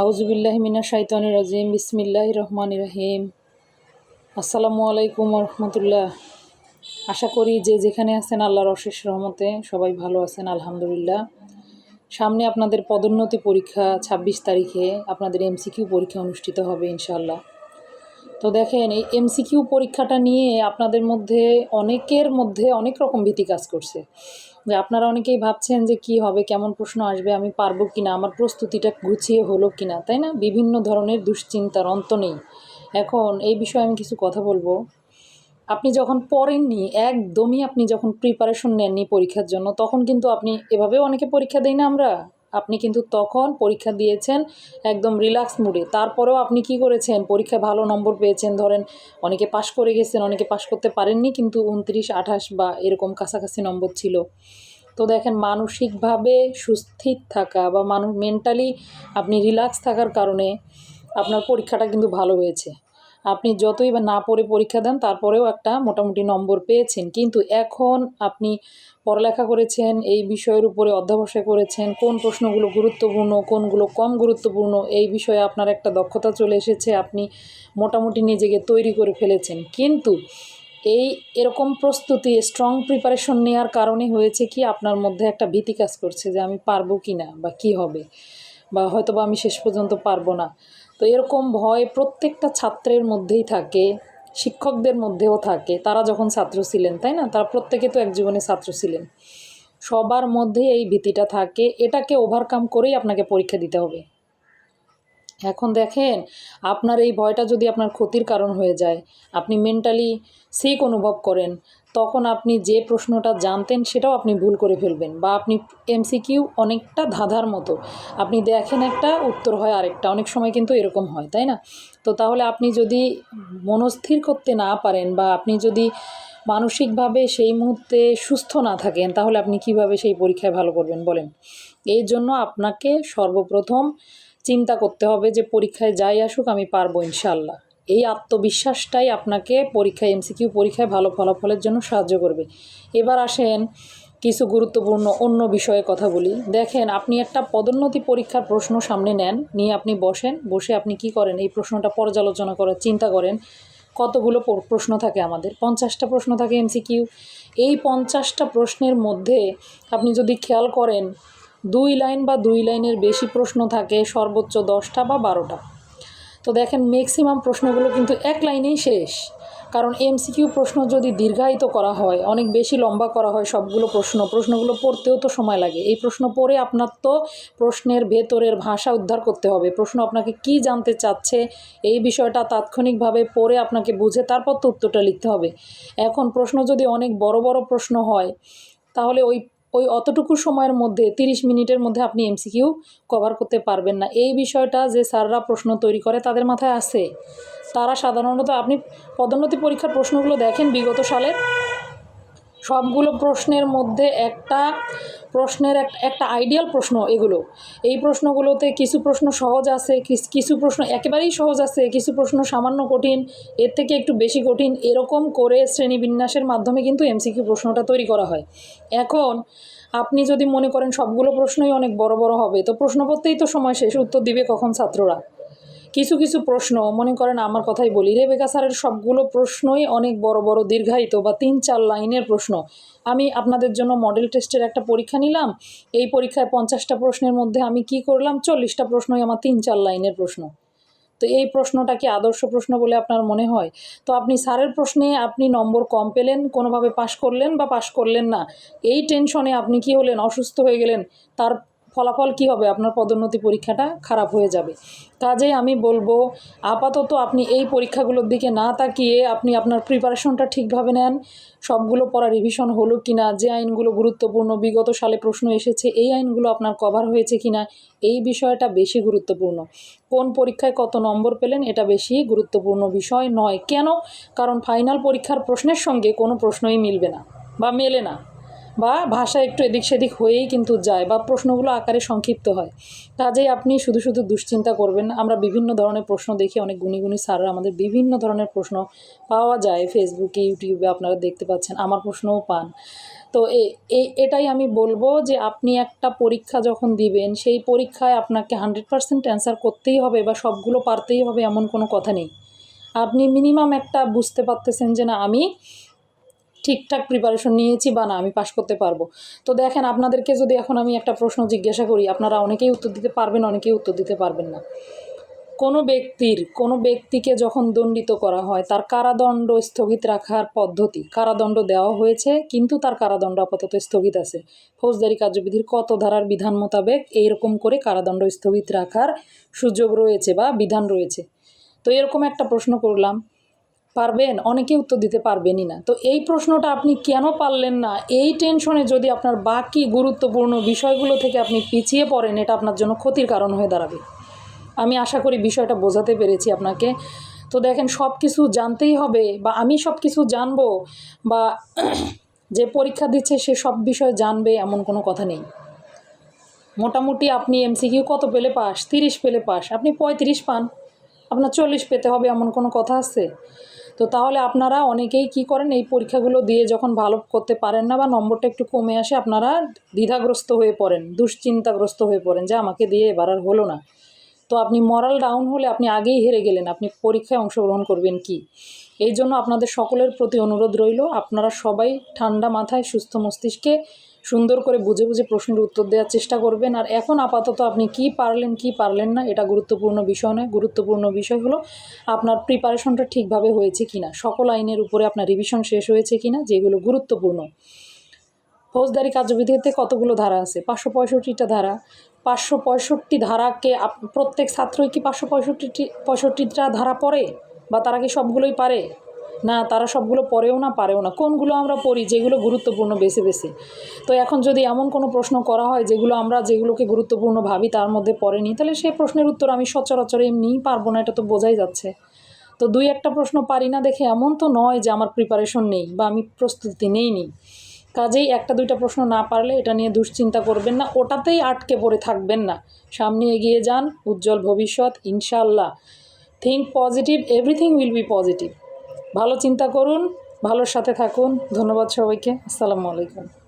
আউজুবিল্লাহ মিনা শাইতানি রাজিম বিসমিল্লাহ রহমান রাহিম। আসসালামু আলাইকুম রহমতুল্লাহ। আশা করি যে যেখানে আছেন আল্লাহর অশেষ রহমতে সবাই ভালো আছেন, আলহামদুলিল্লাহ। সামনে আপনাদের পদোন্নতি পরীক্ষা ২৬ তারিখে আপনাদের এমসিকিউ পরীক্ষা অনুষ্ঠিত হবে ইনশাআল্লাহ। তো দেখেন, এই এমসিকিউ পরীক্ষাটা নিয়ে আপনাদের মধ্যে অনেকের মধ্যে অনেক রকম ভীতি কাজ করছে। যে আপনারা অনেকেই ভাবছেন যে কি হবে, কেমন প্রশ্ন আসবে, আমি পারব কি না আমার প্রস্তুতিটা গুছিয়ে হলো কি না তাই না? বিভিন্ন ধরনের দুশ্চিন্তার অন্ত নেই। এখন এই বিষয়ে আমি কিছু কথা বলব। আপনি যখন পড়েননি, একদমই আপনি যখন প্রিপারেশন নেননি পরীক্ষার জন্য, তখন কিন্তু আপনি এভাবেও অনেকে পরীক্ষা দেই না আমরা। আপনি কিন্তু তখন পরীক্ষা দিয়েছেন একদম রিল্যাক্স মুডে তারপরেও আপনি কি করেছেন? পরীক্ষায় ভালো নম্বর পেয়েছেন, ধরেন অনেকে পাশ করে গেছেন, অনেকে পাশ করতে পারেননি, কিন্তু উনত্রিশ, আঠাশ বা এরকম কাছাকাছি নম্বর ছিল। তো দেখেন, মানসিকভাবে সুস্থির থাকা বা মানুষ মেন্টালি আপনি রিল্যাক্স থাকার কারণে আপনার পরীক্ষাটা কিন্তু ভালো হয়েছে। আপনি যতই বা না পড়ে পরীক্ষা দেন, তারপরেও একটা মোটামুটি নম্বর পেয়েছেন। কিন্তু এখন আপনি পড়ালেখা করেছেন, এই বিষয়ের উপরে অধ্যাবসায় করেছেন, কোন প্রশ্নগুলো গুরুত্বপূর্ণ, কোনগুলো কম গুরুত্বপূর্ণ, এই বিষয়ে আপনার একটা দক্ষতা চলে এসেছে, আপনি মোটামুটি নিজেকে তৈরি করে ফেলেছেন। কিন্তু এই এরকম প্রস্তুতি স্ট্রং প্রিপারেশন নেওয়ার কারণে হয়েছে কি, আপনার মধ্যে একটা ভীতি কাজ করছে যে আমি পারব কি না বা কি হবে? বা হয়তো বা আমি শেষ পর্যন্ত পারব না। তো এরকম ভয় প্রত্যেকটা ছাত্রের মধ্যেই থাকে, শিক্ষকদের মধ্যেও থাকে। তারা যখন ছাত্র ছিলেন, তাই না? তারা প্রত্যেকে তো এক জীবনে ছাত্র ছিলেন। সবার মধ্যেই এই ভীতিটা থাকে। এটাকে ওভারকাম করেই আপনাকে পরীক্ষা দিতে হবে। এখন দেখেন, আপনার এই ভয়টা যদি আপনার ক্ষতির কারণ হয়ে যায়, আপনি মেন্টালি সিক অনুভব করেন, তখন আপনি যে প্রশ্নটা জানতেন সেটাও আপনি ভুল করে ফেলবেন বা আপনি এমসিকিউ অনেকটা ধাঁধার মতো। আপনি দেখেন একটা, উত্তর হয় আরেকটা। অনেক সময় কিন্তু এরকম হয়, তাই না? তো তাহলে আপনি যদি মনস্থির করতে না পারেন বা আপনি যদি মানসিকভাবে সেই মুহূর্তে সুস্থ না থাকেন, তাহলে আপনি কীভাবে সেই পরীক্ষায় ভালো করবেন বলেন? এই জন্য আপনাকে সর্বপ্রথম চিন্তা করতে হবে যে পরীক্ষায় যাই আসুক, আমি পারব ইনশাল্লাহ এই আত্মবিশ্বাসটাই আপনাকে পরীক্ষায় এমসিকিউ পরীক্ষায় ভালো ফলাফলের জন্য সাহায্য করবে। এবার আসেন কিছু গুরুত্বপূর্ণ অন্য বিষয়ে কথা বলি। দেখেন, আপনি একটা পদোন্নতি পরীক্ষার প্রশ্ন সামনে নেন, নিয়ে আপনি বসেন, বসে আপনি কি করেন? এই প্রশ্নটা পর্যালোচনা করার চিন্তা করেন। কতগুলো প্রশ্ন থাকে আমাদের? পঞ্চাশটা প্রশ্ন থাকে এমসিকিউ এই পঞ্চাশটা প্রশ্নের মধ্যে আপনি যদি খেয়াল করেন দুই লাইন বা দুই লাইনের বেশি প্রশ্ন থাকে, সর্বোচ্চ দশটা বা বারোটা। তো দেখেন ম্যাক্সিমাম প্রশ্নগুলো কিন্তু এক লাইনেই শেষ। কারণ এমসিকিউ প্রশ্ন যদি দীর্ঘায়িত করা হয়, অনেক বেশি লম্বা করা হয় সবগুলো প্রশ্ন, প্রশ্নগুলো পড়তেও তো সময় লাগে। এই প্রশ্ন পড়ে আপনার তো প্রশ্নের ভেতরের ভাষা উদ্ধার করতে হবে। প্রশ্ন আপনাকে কি জানতে চাচ্ছে, এই বিষয়টা তাৎক্ষণিকভাবে পড়ে আপনাকে বুঝে তারপর তো উত্তরটা লিখতে হবে। এখন প্রশ্ন যদি অনেক বড় বড় প্রশ্ন হয়, তাহলে ওই ওই অতটুকু সময়ের মধ্যে, তিরিশ মিনিটের মধ্যে আপনি এমসিকিউ কভার করতে পারবেন না। এই বিষয়টা যে স্যাররা প্রশ্ন তৈরি করে তাদের মাথায় আছে। তারা সাধারণত আপনি পদোন্নতি পরীক্ষার প্রশ্নগুলো দেখেন বিগত সালের। সবগুলো প্রশ্নের মধ্যে একটা প্রশ্নের একটা আইডিয়াল প্রশ্ন এগুলো। এই প্রশ্নগুলোতে কিছু প্রশ্ন সহজ আছে কিছু প্রশ্ন একেবারেই সহজ আছে, কিছু প্রশ্ন সামান্য কঠিন, এর থেকে একটু বেশি কঠিন, এরকম করে শ্রেণীবিন্যাসের মাধ্যমে কিন্তু এমসিকিউ প্রশ্নটা তৈরি করা হয়। এখন আপনি যদি মনে করেন সবগুলো প্রশ্নই অনেক বড় বড় হবে, তো প্রশ্ন করতেই তো সময় শেষ, উত্তর দিবে কখন ছাত্ররা? কিছু কিছু প্রশ্ন, মনে করেন আমার কথাই বলি। রেবেকা স্যারের সবগুলো প্রশ্নই অনেক বড় বড়, দীর্ঘায়িত বা তিন চার লাইনের প্রশ্ন। আমি আপনাদের জন্য মডেল টেস্টের একটা পরীক্ষা নিলাম। এই পরীক্ষায় পঞ্চাশটা প্রশ্নের মধ্যে আমি কি করলাম? চল্লিশটা প্রশ্নই আমার তিন চার লাইনের প্রশ্ন। তো এই প্রশ্নটা কি আদর্শ প্রশ্ন বলে আপনার মনে হয়? তো আপনি স্যারের প্রশ্নে আপনি নম্বর কম পেলেন, কোনোভাবে পাশ করলেন বা পাশ করলেন না। এই টেনশনে আপনি কি হলেন? অসুস্থ হয়ে গেলেন, তার ফলাফল কি হবে? আপনার পদোন্নতি পরীক্ষাটা খারাপ হয়ে যাবে। কাজেই আমি বলব, আপাতত আপনি এই পরীক্ষাগুলোর দিকে না তাকিয়ে আপনি আপনার প্রিপারেশনটা ঠিকভাবে নেন। সবগুলো পড়া রিভিশন হলো কি না? যে আইনগুলো গুরুত্বপূর্ণ, বিগত সালে প্রশ্ন এসেছে, এই আইনগুলো আপনার কভার হয়েছে কি না? এই বিষয়টা বেশি গুরুত্বপূর্ণ। কোন পরীক্ষায় কত নম্বর পেলেন, এটা বেশি গুরুত্বপূর্ণ বিষয় নয়। কেন? কারণ ফাইনাল পরীক্ষার প্রশ্নের সঙ্গে কোনো প্রশ্নই মিলবে না বা মেলে না। বা ভাষা একটু এদিক সেদিক হয়েই কিন্তু যায় বা প্রশ্নগুলো আকারে সংক্ষিপ্ত হয়। কাজেই আপনি শুধু শুধু দুশ্চিন্তা করবেন আমরা বিভিন্ন ধরনের প্রশ্ন দেখি, অনেক গুণী গুণী স্যাররা আমাদের বিভিন্ন ধরনের প্রশ্ন পাওয়া যায় ফেসবুকে ইউটিউবে আপনারা দেখতে পাচ্ছেন। আমার প্রশ্নও পান। তো এটাই আমি বলব যে আপনি একটা পরীক্ষা যখন দিবেন, সেই পরীক্ষায় আপনাকে হান্ড্রেড পার্সেন্ট অ্যান্সার করতেই হবে বা সবগুলো পারতেই হবে এমন কোনো কথা নেই। আপনি মিনিমাম একটা বুঝতে পারতেছেন যে না, আমি ঠিকঠাক প্রিপারেশন নিয়েছি বা না, আমি পাশ করতে পারব। তো দেখেন, আপনাদেরকে যদি এখন আমি একটা প্রশ্ন জিজ্ঞাসা করি, আপনারা অনেকেই উত্তর দিতে পারবেন, অনেকেই উত্তর দিতে পারবেন না। কোনো ব্যক্তির, কোনো ব্যক্তিকে যখন দণ্ডিত করা হয়, তার কারাদণ্ড স্থগিত রাখার পদ্ধতি, কারাদণ্ড দেওয়া হয়েছে, কিন্তু তার কারাদণ্ড আপাতত স্থগিত আছে। ফৌজদারি কার্যবিধির কত ধারার বিধান মোতাবেক এইরকম করে কারাদণ্ড স্থগিত রাখার সুযোগ রয়েছে বা বিধান রয়েছে? তো এরকম একটা প্রশ্ন করলাম পারবেন? অনেকে উত্তর দিতে পারবেনই না। তো এই প্রশ্নটা আপনি কেন পারলেন না? এই টেনশনে যদি আপনার বাকি গুরুত্বপূর্ণ বিষয়গুলো থেকে আপনি পিছিয়ে পড়েন, এটা আপনার জন্য ক্ষতির কারণ হয়ে দাঁড়াবে। আমি আশা করি বিষয়টা বোঝাতে পেরেছি আপনাকে। তো দেখেন সব কিছু জানতেই হবে বা আমি সব কিছু জানব বা যে পরীক্ষা দিচ্ছে সে সব বিষয় জানবে এমন কোনো কথা নেই। মোটামুটি আপনি এমসিকিউ কত পেলে পাস? তিরিশ পেলে পাস। আপনি পঁয়ত্রিশ পান। আপনার চল্লিশ পেতে হবে এমন কোনো কথা আছে? তো তাহলে আপনারা অনেকেই কি করেন, এই পরীক্ষাগুলো দিয়ে যখন ভালো করতে পারেন না বা নম্বরটা একটু কমে আসে, আপনারা দ্বিধাগ্রস্ত হয়ে পড়েন, দুশ্চিন্তাগ্রস্ত হয়ে পড়েন যে আমাকে দিয়ে এবার আর হলো না। তো আপনি মরাল ডাউন হলে আপনি আগেই হেরে গেলেন, আপনি পরীক্ষায় অংশগ্রহণ করবেন কি? এই জন্য আপনাদের সকলের প্রতি অনুরোধ রইল, আপনারা সবাই ঠান্ডা মাথায় সুস্থ মস্তিষ্কে সুন্দর করে বুঝে বুঝে প্রশ্নের উত্তর দেওয়ার চেষ্টা করবেন। আর এখন আপাতত আপনি কি পারলেন কি পারলেন না, এটা গুরুত্বপূর্ণ বিষয় নয়। গুরুত্বপূর্ণ বিষয় হলো আপনার প্রিপারেশনটা ঠিকভাবে হয়েছে কি না সকল আইনের উপরে আপনার রিভিশন শেষ হয়েছে কি না যেগুলো গুরুত্বপূর্ণ। ফৌজদারি কার্যবিধিতে কতগুলো ধারা আছে? পাঁচশো পঁয়ষট্টিটা ধারা। পাঁচশো পঁয়ষট্টি ধারাকে প্রত্যেক ছাত্রই কি পাঁচশো পঁয়ষট্টি পঁয়ষট্টিটা ধারা পড়ে? বা তারা কি সবগুলোই পারে? না, তারা সবগুলো পড়েও না, পারেও না। কোনগুলো আমরা পড়ি, যেগুলো গুরুত্বপূর্ণ বেছে বেছে তো এখন যদি এমন কোনো প্রশ্ন করা হয়, যেগুলো আমরা যেগুলোকে গুরুত্বপূর্ণ ভাবি, তার মধ্যে পড়েনি তাহলে সেই প্রশ্নের উত্তর আমি সচরাচর এমনিই পারব না, এটা তো বোঝাই যাচ্ছে। তো দুই একটা প্রশ্ন পারি না দেখে এমন তো নয় যে আমার প্রিপারেশন নেই বা আমি প্রস্তুতি নেই নি কাজেই একটা, দুইটা প্রশ্ন না পারলে এটা নিয়ে দুশ্চিন্তা করবেন না, ওটাতেই আটকে পড়ে থাকবেন না। সামনে এগিয়ে যান, উজ্জ্বল ভবিষ্যৎ ইনশাল্লাহ think positive everything will be positive ভালো চিন্তা করুন ভালোর সাথে থাকুন। ধন্যবাদ সবাইকে। আসসালামু আলাইকুম।